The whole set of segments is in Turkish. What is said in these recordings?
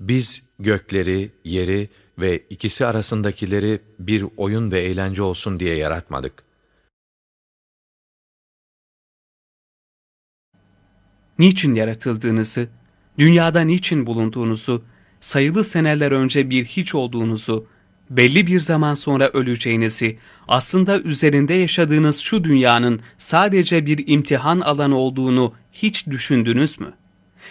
Biz gökleri, yeri ve ikisi arasındakileri bir oyun ve eğlence olsun diye yaratmadık. niçin yaratıldığınızı, dünyada niçin bulunduğunuzu, sayılı seneler önce bir hiç olduğunuzu, belli bir zaman sonra öleceğinizi, aslında üzerinde yaşadığınız şu dünyanın sadece bir imtihan alanı olduğunu hiç düşündünüz mü?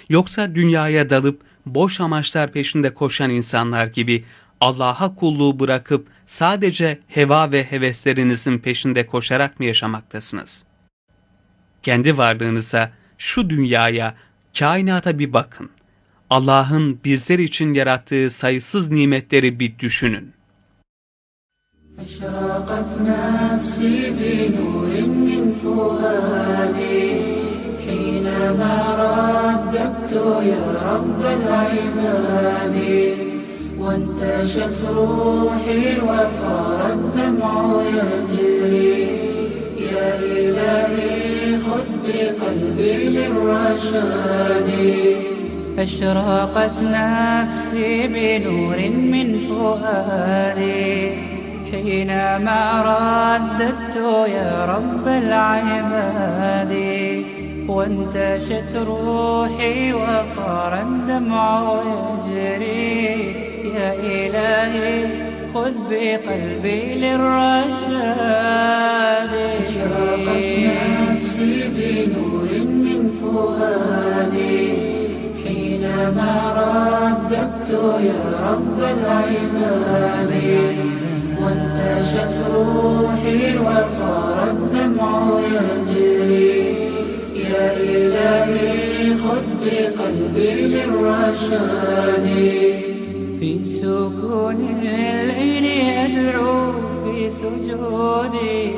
Yoksa dünyaya dalıp boş amaçlar peşinde koşan insanlar gibi Allah'a kulluğu bırakıp sadece heva ve heveslerinizin peşinde koşarak mı yaşamaktasınız?'' kendi varlığınıza, şu dünyaya, kainata bir bakın. Allah'ın bizler için yarattığı sayısız nimetleri bir düşünün. أشرقت نفسي بنور من فؤادي حينما رددت يا رب العباد وانتشت روحي وصار الدمع يجري. يا إلهي خذ بقلبي للرشاد. أشرقت نفسي بنور من فؤادي حينما رددت يا رب العباد. وانتشت روحي وصار الدمع يجري يا إلهي خذ بقلبي للرشاد. أشرقت نفسي بنور من فؤادي. حينما رددت يا رب العباد. وانتشت روحي وصار الدمع يجري. بقلبي للرشاد. في سكون الليل أدعو في سجودي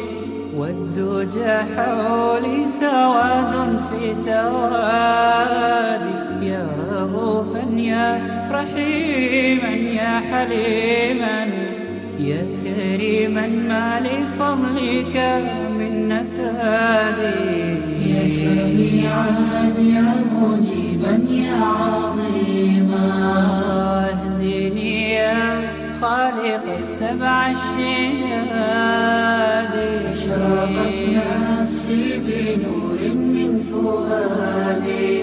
والدجى حولي سواد في سوادي يا رؤوفا يا رحيما يا حليما. يا كريما ما لفضلك من نفادي يا سميعا يا مجيبا يا عظيما. اهدني يا خالق السبع الشهاد أشرقت نفسي بنور من فؤادي.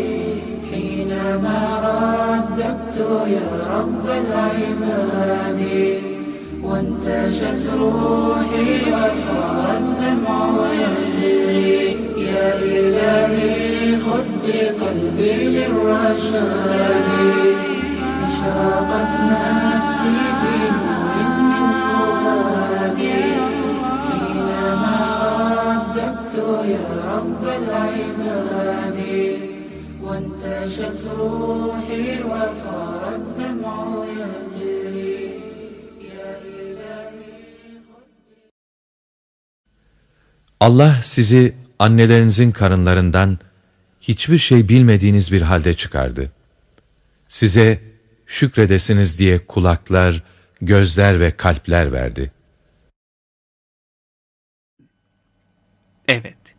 حينما رددت يا رب العباد. وانتشت روحي بقلبي للرشاد أشرقت نفسي بنور من فؤادي حينما رددت يا رب العباد وانتشت روحي وصار الدمع يجري يا إلهي Allah sizi annelerinizin karınlarından hiçbir şey bilmediğiniz bir halde çıkardı. Size şükredesiniz diye kulaklar, gözler ve kalpler verdi. Evet,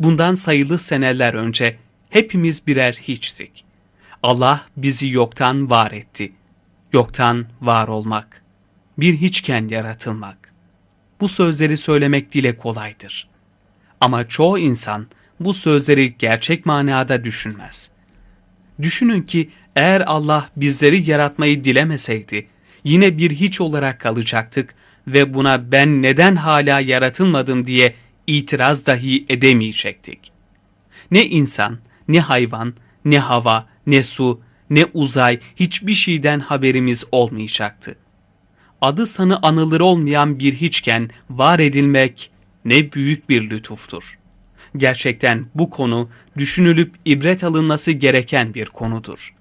bundan sayılı seneler önce hepimiz birer hiçtik. Allah bizi yoktan var etti. Yoktan var olmak. Bir hiçken yaratılmak. Bu sözleri söylemek dile kolaydır. Ama çoğu insan bu sözleri gerçek manada düşünmez. Düşünün ki eğer Allah bizleri yaratmayı dilemeseydi, yine bir hiç olarak kalacaktık ve buna ben neden hala yaratılmadım diye itiraz dahi edemeyecektik. Ne insan, ne hayvan, ne hava, ne su, ne uzay hiçbir şeyden haberimiz olmayacaktı. Adı sanı anılır olmayan bir hiçken var edilmek ne büyük bir lütuftur. Gerçekten bu konu düşünülüp ibret alınması gereken bir konudur.